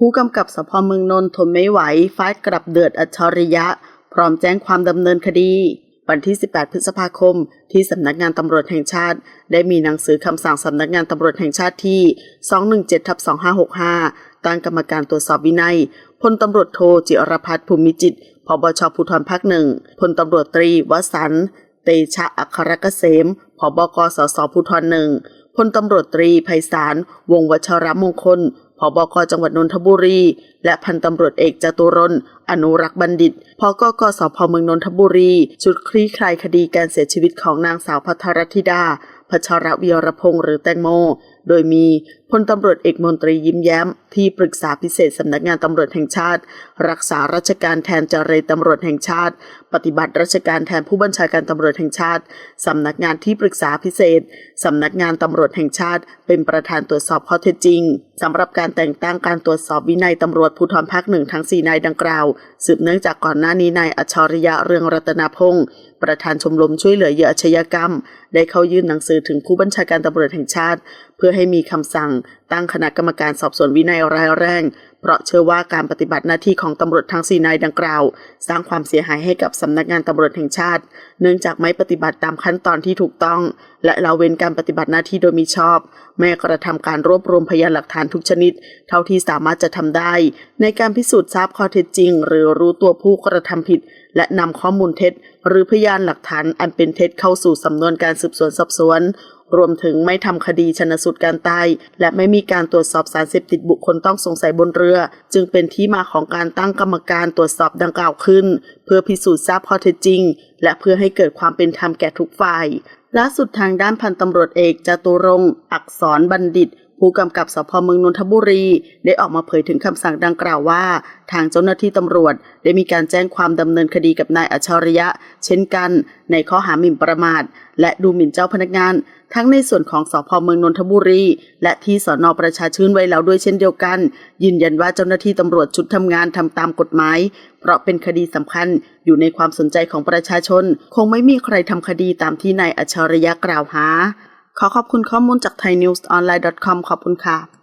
ผู้กำกับสพเมืองนนท์ทนไม่ไหวฟาดกลับเดือดอัจฉริยะ พร้อมแจ้งความดำเนินคดี วันที่ 18 พฤษภาคม ที่สำนักงานตำรวจแห่งชาติ ได้มีหนังสือคำสั่งสำนักงานตำรวจแห่งชาติที่ 217ทับ2565 ตั้งกรรมการตรวจสอบวินัยพลตำรวจโทจิรพัฒน์ภูมิจิตรพบชภูธรภาคหนึ่งพลตำรวจตรีวสันต์เตชะอัครเกษมพบกสสภูธรหนึ่งพลตำรวจตรีไพศาลวงวัชรมงคล ผบกจังหวัดนนทบุรี และพันตำรวจเอกจตุรนอนุรักษ์บัณฑิตพกกสพเมืองนนทบุรี ชุดคลี่คลายคดีการเสียชีวิตของนางสาวพัทรธิดา พัชรวีรพงษ์หรือแตงโม โดยมีพลตำรวจเอกมนตรียิ้มแย้ม ที่ปรึกษาพิเศษสำนักงานตำรวจแห่งชาติ รักษาราชการแทนเจรตำรวจแห่งชาติ ปฏิบัติราชการแทนผู้บัญชาการตำรวจแห่งชาติสำนักงานที่ปรึกษาพิเศษสำนักงานตำรวจแห่งชาติ เป็นประธานตรวจสอบข้อเท็จจริงสำหรับการแต่งตั้งการตรวจสอบวินัยตำรวจภูธรภาคหนึ่งทั้งสี่นายดังกล่าว สืบเนื่องจากก่อนหน้านี้นายอัจฉริยะเรืองรัตนพงศ์ประธานชมรมช่วยเหลือเหยื่ออาชญากรรม ได้เข้ายื่นหนังสือถึงผู้บัญชาการตำรวจแห่งชาติ เพื่อให้มีคำสั่งตั้งคณะกรรมการสอบสวนวินัยร้ายแรง เพราะเชื่อว่าการปฏิบัติหน้าที่ของตำรวจทั้งสี่นายดังกล่าว สร้างความเสียหายให้กับสำนักงานตำรวจแห่งชาติ เนื่องจากไม่ปฏิบัติตามขั้นตอนที่ถูกต้อง และละเว้นการปฏิบัติหน้าที่โดยมิชอบ แม้กระทำการรวบรวมพยานหลักฐานทุกชนิด เท่าที่สามารถจะทำได้ ในการพิสูจน์ทราบข้อเท็จจริง หรือรู้ตัวผู้กระทำผิด และนำข้อมูลเท็จ หรือพยานหลักฐานอันเป็นเท็จเข้าสู่สำนวนการสืบสวนสอบสวน รวมถึงไม่ทำคดีชนสูตรการตาย และไม่มีการตรวจสอบสารเสพติดบุคคลต้องสงสัยบนเรือ จึงเป็นที่มาของการตั้งกรรมการตรวจสอบดังกล่าวขึ้น เพื่อพิสูจน์ทราบข้อเท็จจริง และเพื่อให้เกิดความเป็นธรรมแก่ทุกฝ่ายล่าสุดทางด้านพันตำรวจเอกจตุรงอักษรบัณฑิต ผู้กำกับสพเมืองนนทบุรี ได้ออกมาเผยถึงคำสั่งดังกล่าวว่า ทางเจ้าหน้าที่ตำรวจ ได้มีการแจ้งความดำเนินคดีกับนายอัจฉริยะ เช่นกัน ในข้อหาหมิ่นประมาท และดูหมิ่นเจ้าพนักงาน ทั้งในส่วนของสพเมืองนนทบุรี และที่สนประชาชื่นไว้แล้วด้วยเช่นเดียวกัน ยืนยันว่าเจ้าหน้าที่ตำรวจชุดทำงานทำตามกฎหมาย เพราะเป็นคดีสำคัญอยู่ในความสนใจของประชาชน คงไม่มีใครทำคดีตามที่นายอัจฉริยะกล่าวหา ขอขอบคุณข้อมูลจาก thainewsonline.com ขอบคุณค่ะ